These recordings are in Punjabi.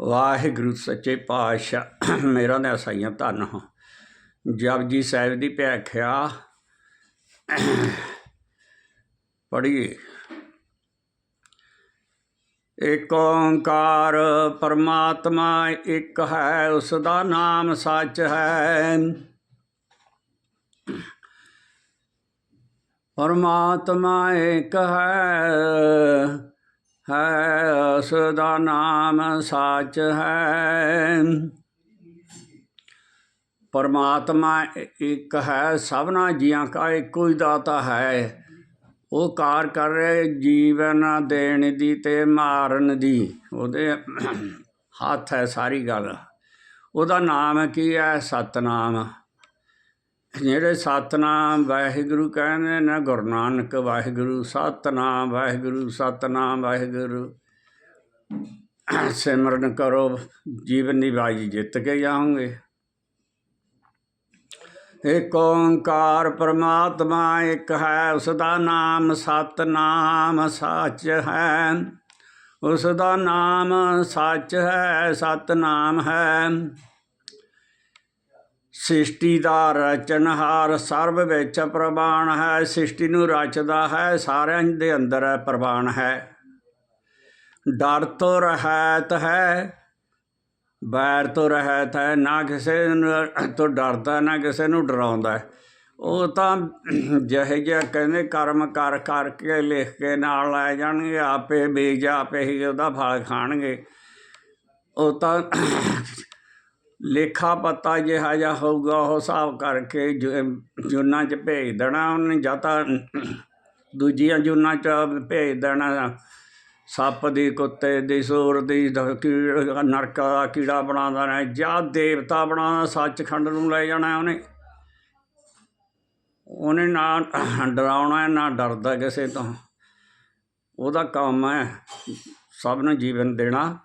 ਵਾਹਿਗੁਰੂ ਸੱਚੇ ਪਾਤਸ਼ਾਹ, ਮੇਰਾ ਨੇ ਸਾਈਆਂ ਧੰਨ ਹੋ। ਜਪਜੀ ਸਾਹਿਬ ਦੀ ਭਿਆਖਿਆ, ਪੜ੍ਹੀਏ। ਏਕ ਓੰਕਾਰ ਪਰਮਾਤਮਾ ਇੱਕ ਹੈ, ਉਸ ਦਾ ਨਾਮ ਸੱਚ ਹੈ। ਪਰਮਾਤਮਾ ਇੱਕ ਹੈ ਹੈ ਉਸ ਦਾ ਨਾਮ ਸੱਚ ਹੈ। ਪਰਮਾਤਮਾ ਇੱਕ ਹੈ, ਸਭਨਾ ਜੀਆਂ ਕਾ ਇੱਕੋ ਹੀ ਦਾਤਾ ਹੈ। ਉਹ ਕਾਰ ਕਰ ਰਿਹਾ, ਜੀਵਨ ਦੇਣ ਦੀ ਤੇ ਮਾਰਨ ਦੀ। ਉਹਦੇ ਹੱਥ ਹੈ ਸਾਰੀ ਗੱਲ। ਉਹਦਾ ਨਾਮ ਕੀ ਹੈ? ਸਤਨਾਮ। ਜਿਹੜੇ ਸਤਨਾਮ ਵਾਹਿਗੁਰੂ ਕਹਿੰਦੇ ਨੇ, ਗੁਰੂ ਨਾਨਕ ਵਾਹਿਗੁਰੂ, ਸਤਨਾਮ ਵਾਹਿਗੁਰੂ ਸਤਨਾਮ ਵਾਹਿਗੁਰੂ। ਸਿਮਰਨ ਕਰੋ, ਜੀਵਨ ਦੀ ਬਾਜੀ ਜਿੱਤ ਕੇ ਜਾਓਗੇ। ਏਕ ਓੰਕਾਰ ਪ੍ਰਮਾਤਮਾ, ਇੱਕ ਹੈ ਉਸ ਦਾ ਨਾਮ ਸਤਨਾਮ, ਸੱਚ ਹੈ। ਉਸ ਦਾ ਨਾਮ ਸੱਚ ਹੈ, ਸਤਨਾਮ ਹੈ। ਸ੍ਰਿਸ਼ਟੀ ਦਾ ਰਚਨਹਾਰ ਸਰਬ ਵਿੱਚ ਪ੍ਰਵਾਨ ਹੈ, ਸ੍ਰਿਸ਼ਟੀ ਨੂੰ ਰਚਦਾ ਹੈ, ਸਾਰਿਆਂ ਦੇ ਅੰਦਰ ਹੈ ਪ੍ਰਵਾਨ ਹੈ। ਡਰ ਤੋਂ ਰਹਿਤ ਹੈ ਬੈਰ ਤੋਂ ਰਹਿਤ ਹੈ, ਨਾ ਕਿਸੇ ਨੂੰ ਤੋਂ ਡਰਦਾ, ਨਾ ਕਿਸੇ ਨੂੰ ਡਰਾਉਂਦਾ। ਉਹ ਤਾਂ ਜਿਹੇ ਜਿਹਾ ਕਹਿੰਦੇ ਕਰਮ ਕਰ ਕਰਕੇ ਲਿਖ ਕੇ ਨਾਲ ਲੈ ਜਾਣਗੇ, ਆਪੇ ਬੀਜ ਆਪੇ ਹੀ ਉਹਦਾ ਫਲ ਖਾਣਗੇ। ਉਹ ਤਾਂ ਲੇਖਾ ਪੱਤਾ ਜਿਹਾ ਜਿਹਾ ਹੋਊਗਾ, ਉਹ ਹਿਸਾਬ ਕਰਕੇ ਜੁ- ਜੂਨਾਂ 'ਚ ਭੇਜ ਦੇਣਾ, ਉਹਨੇ ਜਾਂ ਤਾਂ ਦੂਜੀਆਂ ਜੂਨਾਂ 'ਚ ਭੇਜ ਦੇਣਾ। ਸੱਪ ਦੀ, ਕੁੱਤੇ ਦੀ, ਸੂਰ ਦੀ, ਦ- ਕੀੜ, ਨਰਕ ਦਾ ਕੀੜਾ ਬਣਾਉਂਦਾ ਨਾ ਜਾਂ ਦੇਵਤਾ ਬਣਾਉਣਾ ਸੱਚਖੰਡ ਨੂੰ ਲੈ ਜਾਣਾ ਉਹਨੇ। ਉਹਨੇ ਨਾ ਡਰਾਉਣਾ, ਨਾ ਡਰਦਾ ਕਿਸੇ ਤੋਂ। ਉਹਦਾ ਕੰਮ ਹੈ ਸਭ ਨੂੰ ਜੀਵਨ ਦੇਣਾ।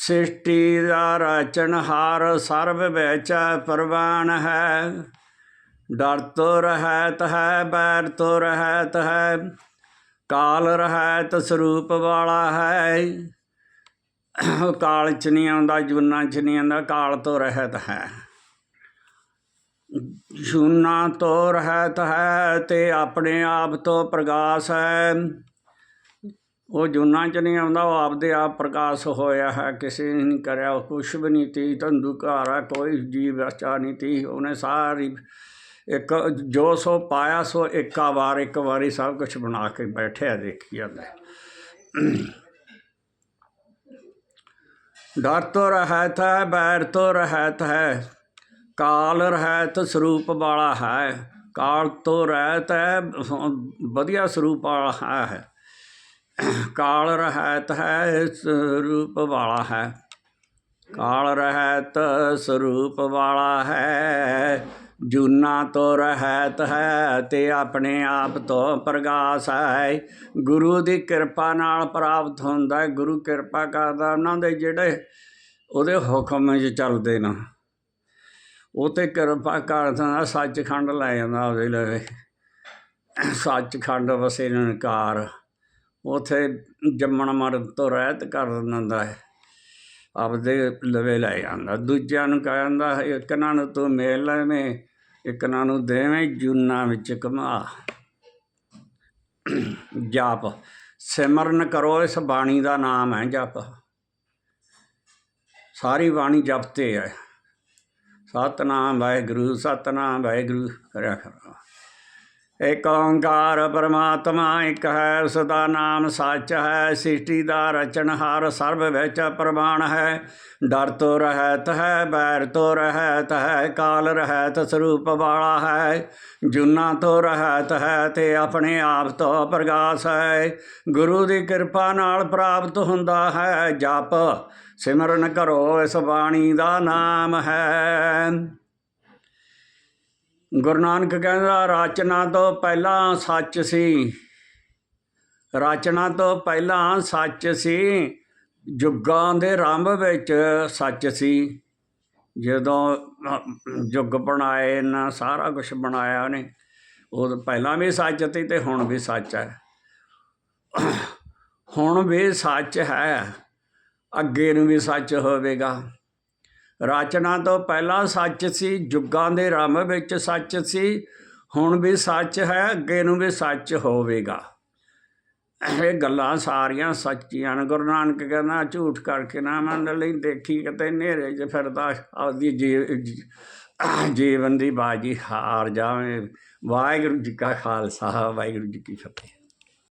ਸ੍ਰਿਸ਼ਟੀ ਦਾ ਰਚਨਹਾਰ ਸਰਬ ਵਿੱਚ ਪ੍ਰਵਾਨ ਹੈ। ਡਰ ਤੋਂ ਰਹਿਤ ਹੈ, ਬੈਰ ਤੋਂ ਰਹਿਤ ਹੈ। ਕਾਲ ਰਹਿਤ ਸਰੂਪ ਵਾਲਾ ਹੈ। ਕਾਲ ਚ ਨਹੀਂ ਆਉਂਦਾ, ਜੁਨਾ ਚ ਨਹੀਂ ਆਉਂਦਾ, ਕਾਲ ਤੋਂ ਰਹਿਤ ਹੈ। ਜੁਨਾ ਤੋਂ ਰਹਿਤ ਹੈ ਤੇ ਆਪਣੇ ਆਪ ਤੋਂ ਪ੍ਰਕਾਸ਼ ਹੈ। ਉਹ ਜੁਨਾ ਚ ਨਹੀਂ ਆਉਂਦਾ, ਉਹ ਆਪਦੇ ਆਪ ਪ੍ਰਕਾਸ਼ ਹੋਇਆ ਹੈ, ਕਿਸੇ ਨੇ ਨਹੀਂ ਕਰਿਆ, ਉਹ ਕੁਛ ਵੀ ਨਹੀਂ ਤੀ ਧੰਦੂਕਾਰਾ ਕੋਈ ਜੀਵ ਰਚਾ ਨਹੀਂ ਤੀ, ਉਹਨੇ ਸਾਰੀ ਇੱਕ ਜੋ ਸੋ ਪਾਇਆ, ਸੋ ਇੱਕਾ ਵਾਰ, ਇੱਕ ਵਾਰੀ ਸਭ ਕੁਝ ਬਣਾ ਕੇ ਬੈਠਿਆ, ਦੇਖੀ ਜਾਂਦਾ। ਡਰ ਤੋਂ ਰਹਿਤ ਹੈ, ਬੈਰ ਤੋਂ ਰਹਿਤ ਹੈ, ਕਾਲ ਰਹਿਤ ਸਰੂਪ ਵਾਲਾ ਹੈ, ਕਾਲ ਤੋਂ ਰਹਿਤ ਹੈ, ਵਧੀਆ ਸਰੂਪ ਵਾਲਾ ਹੈ। ਕਾਲ ਰਹਿਤ ਹੈ ਸਰੂਪ ਵਾਲਾ ਹੈ। ਕਾਲ ਰਹਿਤ ਸਰੂਪ ਵਾਲਾ ਹੈ, ਜੂਨਾ ਤੋਂ ਰਹਿਤ ਹੈ ਤੇ ਆਪਣੇ ਆਪ ਤੋਂ ਪ੍ਰਗਾਸ ਹੈ। ਗੁਰੂ ਦੀ ਕਿਰਪਾ ਨਾਲ ਪ੍ਰਾਪਤ ਹੁੰਦਾ ਹੈ। ਗੁਰੂ ਕਿਰਪਾ ਕਰਦਾ ਉਹਨਾਂ ਦੇ ਜਿਹੜੇ ਉਹਦੇ ਹੁਕਮ 'ਚ ਚੱਲਦੇ ਨੇ। ਉਹ ਤੇ ਕਿਰਪਾ ਕਰਦਾ, ਸੱਚਖੰਡ ਲੈ ਜਾਂਦਾ ਉਹਦੇ ਲਵੇ ਸੱਚਖੰਡ ਵਸੇ ਨਿਰੰਕਾਰ। ਉੱਥੇ ਜੰਮਣ ਮਰਨ ਤੋਂ ਰਹਿਤ ਕਰ ਦਿੰਦਾ ਹੈ। ਆਪਦੇ ਲਵੇ ਲੈ ਜਾਂਦਾ। ਦੂਜਿਆਂ ਨੂੰ ਕਹਿੰਦਾ ਇੱਕ ਨਾ ਨੂੰ ਤੂੰ ਮੇਲ ਲੈਵੇਂ ਇੱਕ ਨਾ ਨੂੰ ਦੇਵੇਂ ਜੂਨਾ ਵਿੱਚ ਕਮਾ ਜਾਪ। ਸਿਮਰਨ ਕਰੋ, ਇਸ ਬਾਣੀ ਦਾ ਨਾਮ ਹੈ ਜਪ। ਸਾਰੀ ਬਾਣੀ ਜਪਤੇ ਹੈ। ਸਤਨਾਮ ਵਾਹਿਗੁਰੂ ਸਤਨਾਮ ਵਾਹਿਗੁਰੂ। ਕਰਿਆ ਕਰੋ। ਏਕ ਓੰਕਾਰ ਪਰਮਾਤਮਾ, ਇੱਕ ਹੈ ਉਸ ਦਾ ਨਾਮ ਸੱਚ ਹੈ, ਸ੍ਰਿਸ਼ਟੀ ਦਾ ਰਚਨਹਾਰ ਸਰਬ ਵਿੱਚ ਪ੍ਰਮਾਣ ਹੈ। ਡਰ ਤੋਂ ਰਹਿਤ ਹੈ, ਬੈਰ ਤੋਂ ਰਹਿਤ ਹੈ, ਕਾਲ ਰਹਿਤ ਸਰੂਪ ਵਾਲਾ ਹੈ। ਜੁਨਾ ਤੋਂ ਰਹਿਤ ਹੈ ਤੇ ਆਪਣੇ ਆਪ ਤੋਂ ਪ੍ਰਗਾਸ ਹੈ। ਗੁਰੂ ਦੀ ਕਿਰਪਾ ਨਾਲ ਪ੍ਰਾਪਤ ਹੁੰਦਾ ਹੈ, ਜਪ ਸਿਮਰਨ ਕਰੋ ਇਸ ਬਾਣੀ ਦਾ ਨਾਮ ਹੈ। ਗੁਰੂ ਨਾਨਕ ਕਹਿੰਦਾ ਰਚਨਾ ਤੋਂ ਪਹਿਲਾਂ ਸੱਚ ਸੀ। ਰਚਨਾ ਤੋਂ ਪਹਿਲਾਂ ਸੱਚ ਸੀ। ਜੁਗਾਂ ਦੇ ਆਰੰਭ ਵਿੱਚ ਸੱਚ ਸੀ। ਜਦੋਂ ਅਹ, ਜੁਗ ਬਣਾਏ ਨਾ ਸਾਰਾ ਕੁਝ ਬਣਾਇਆ ਉਹਨੇ। ਉਹ ਪਹਿਲਾਂ ਵੀ ਸੱਚ ਸੀ ਤੇ ਹੁਣ ਵੀ ਸੱਚ ਹੈ। ਹੁਣ ਵੀ ਸੱਚ ਹੈ। ਅੱਗੇ ਨੂੰ ਵੀ ਸੱਚ ਹੋਵੇਗਾ। ਰਚਨਾ ਤੋਂ ਪਹਿਲਾਂ ਸੱਚ ਸੀ, ਜੁਗਾਂ ਦੇ ਰਮ ਵਿੱਚ ਸੱਚ ਸੀ, ਹੁਣ ਵੀ ਸੱਚ ਹੈ, ਅੱਗੇ ਨੂੰ ਵੀ ਸੱਚ ਹੋਵੇਗਾ। ਇਹ ਗੱਲਾਂ ਸਾਰੀਆਂ ਸੱਚੀਆਂ ਨੇ। ਗੁਰੂ ਨਾਨਕ ਕਹਿੰਦਾ, ਝੂਠ ਕਰਕੇ ਨਾ ਮੰਨ ਲਈ, ਦੇਖੀ ਕਿਤੇ ਹਨੇਰੇ 'ਚ ਫਿਰਦਾ, ਆਪਦੀ ਜੀ- ਜੀਵਨ ਦੀ ਬਾਜੀ ਹਾਰ ਜਾਵੇਂ। ਵਾਹਿਗੁਰੂ ਜੀ ਕਾ ਖਾਲਸਾ, ਵਾਹਿਗੁਰੂ ਜੀ ਕੀ ਫਤਿਹ।